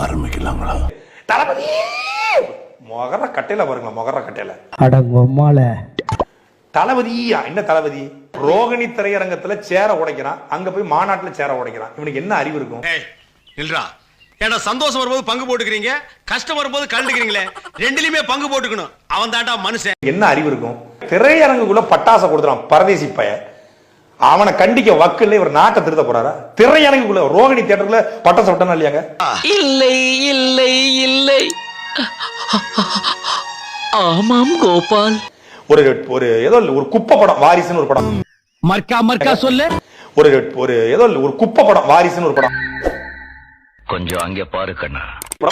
ஆரம்பிக்கலாங்களா தளபதி! மொகர கட்டையில பாருங்களா மொகர கட்டையில? அடங்கொம்மால தளபதியா என்ன தளபதி? ரோகிணி திரையரங்கத்துல சேர உடைக்கிறான் அங்க போய் மாநாட்டுல சேர உடைக்கிறான். இவனுக்கு என்ன அறிவு இருக்கும்? ஏய் நில்றா. ஏடா சந்தோஷம் வரும்போது பங்கு போட்டுக்கிறீங்க? கஷ்டம் வரும்போது கலந்துக்கிறீங்களே. ரெண்டுலயுமே பங்கு போட்டுக்கணும். அவன் தாண்டா மனுஷன். என்ன அறிவு இருக்கும்? திரையரங்குக்குள்ள பட்டாசை கொடுத்துறான் பரதேசி பைய அவனை கண்டிக்க வக்கில்ல இவர் நாட்டை திருத்த போறாரா? திரையரங்குக்குள்ள ரோகிணி தியேட்டருக்குள்ள பட்டாசை விட்டனா இல்லையாங்க? இல்லை இல்லை இல்லை. ஆமாம் கோபால். ஒரு ஒரு ஏதோ ஒரு குப்பை படம் வாரிசுன்னு ஒரு படம். மர்க்கா மர்க்கா சொல்லு. ஒரு ஒரு ஏதோ ஒரு குப்பை படம் வாரிசுன்னு ஒரு படம். கொஞ்சம் அங்கே பாரு கண்ணா.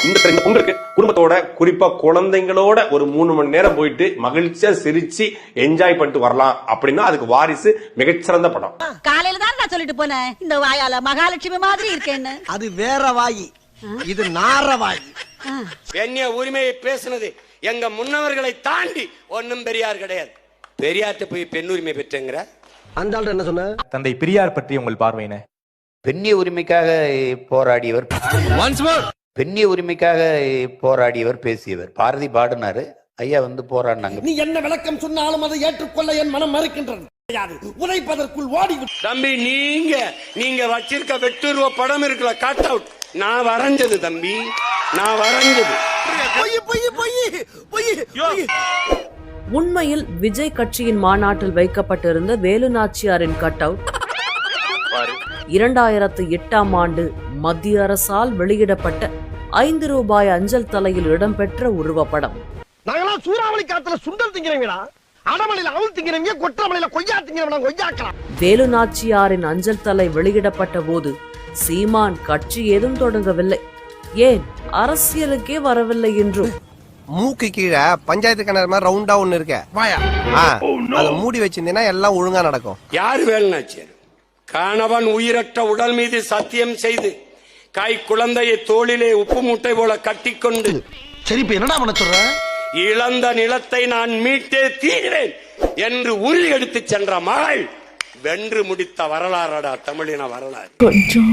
இந்த பொங்கலுக்கு குடும்பத்தோட குறிப்பா குழந்தைங்களோட ஒரு மூணு மணி நேரம் போயிட்டு மகிழ்ச்சியா சிரிச்சு என்ஜாய் பண்ணிட்டு வரலாம் அப்படின்னா அதுக்கு வாரிசு மிகச்சிறந்த படம். காலையில தான் நான் சொல்லிட்டு போனேன். இந்த வாயால மகாலட்சுமி மாதிரி இருக்கேன்னு. அது வேற வாயி. இது நார வாயி. பெண்ணிய உரிமையை பேசுனது எங்க முன்னவர்களை தாண்டி ஒண்ணும் பெரியார் கிடையாது. பெரியார்ட்ட போய் பெண் உரிமை பெற்றங்கிற. அந்த என்ன சொன்ன? தந்தை பெரியார் பற்றி உங்கள் பார்வையின. பெண்ணிய உரிமைக்காக போராடியவர் பெண்ணிய உரிமைக்காக போராடியவர் பேசியவர். பாரதி பாடினாரு ஐயா வந்து போராடினாங்க. நீ என்ன விளக்கம் சொன்னாலும் அதை ஏற்றுக்கொள்ள என் மனம் மறுக்கின்றது. கிடையாது. உதைப்பதற்குள் ஓடி தம்பி நீங்க நீங்க வச்சிருக்க வெட்டுருவ படம் இருக்குல்ல கட் அவுட் நான் வரைஞ்சது தம்பி. நான் வரைஞ்சது. பொய் பொய் பொய் பொய் பொய். உண்மையில் விஜய் கட்சியின் மாநாட்டில் வைக்கப்பட்டிருந்த வேலு நாச்சியாரின் கட் அவுட் இரண்டாயிரத்து எட்டாம் ஆண்டு மத்திய அரசால் வெளியிடப்பட்ட ஐந்து ரூபாய் அஞ்சல் தலையில் இடம்பெற்ற உருவப்படம். நாங்களாம் சூறாவளி காத்துல சுண்டல் திங்கிறவங்களா அடமலையில அவள் திங்கிறவங்க கொற்றமலையில கொய்யா திங்கிறவங்க கொய்யாக்கலாம் வேலு நாச்சியாரின் அஞ்சல் தலை வெளியிடப்பட்ட போது சீமான் கட்சி ஏதும் தொடங்கவில்லை. ஏன்? அரசியலுக்கே வரவில்லை என்றும். மூக்கு கீழே பஞ்சாயத்து கிணறு மாதிரி ரவுண்டா ஒண்ணு இருக்க. வாயா. அத மூடி வச்சிருந்தீங்கன்னா எல்லாம் ஒழுங்கா நடக்கும். யார் வேலுநாச்சியார்? கணவன் உயிரற்ற உடல் மீது சத்தியம் செய்து கை குழந்தையை தோளிலே உப்பு மூட்டை போல கட்டிக்கொண்டு சரி இப்ப என்னடா பண்ண சொல்ற? இழந்த நிலத்தை நான் மீட்டே தீர்வேன் என்று உறுதி எடுத்துச் சென்ற மகள் வென்று முடித்த வரலாறடா தமிழின வரலாறு. கொஞ்சம்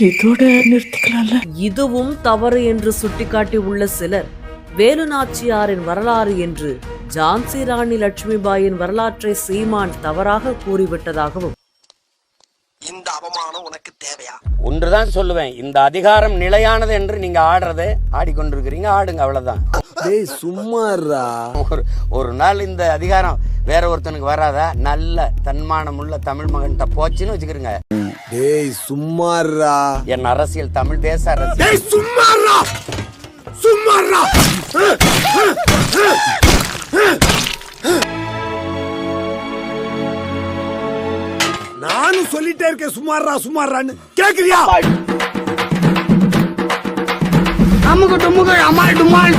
இதோட நிறுத்திக்கலாம்ல? இதுவும் தவறு என்று சுட்டிக்காட்டி உள்ள சிலர் வேலு நாச்சியாரின் வரலாறு என்று ஜான்சி ராணி லட்சுமிபாயின் வரலாற்றை சீமான் தவறாக கூறிவிட்டதாகவும். இந்த அவமானம் உனக்கு தேவையா? ஒன்றுதான் சொல்லுவேன். இந்த அதிகாரம் நிலையானது என்று நீங்க ஆடுறது ஆடிக்கொண்டிருக்கிறீங்க. ஆடுங்க அவ்வளவுதான். டேய் சும்மாறா ஒரு ஒரு நாள் இந்த அதிகாரம் வேற ஒருத்தனுக்கு வராதா? நல்ல தன்மானம் உள்ள தமிழ் மகன்கிட்ட போச்சுன்னு வச்சுக்கிறீங்க டேய் சும்மாறா என் அரசியல் தமிழ் தேச அரசியல். சும்மாறா சும்மாறா நானும் சொல்லிட்டே இருக்கேன் சும்மாறா சும்மாறான்னு கேக்குறியா? அமுக டுமுக அமால் டுமால்.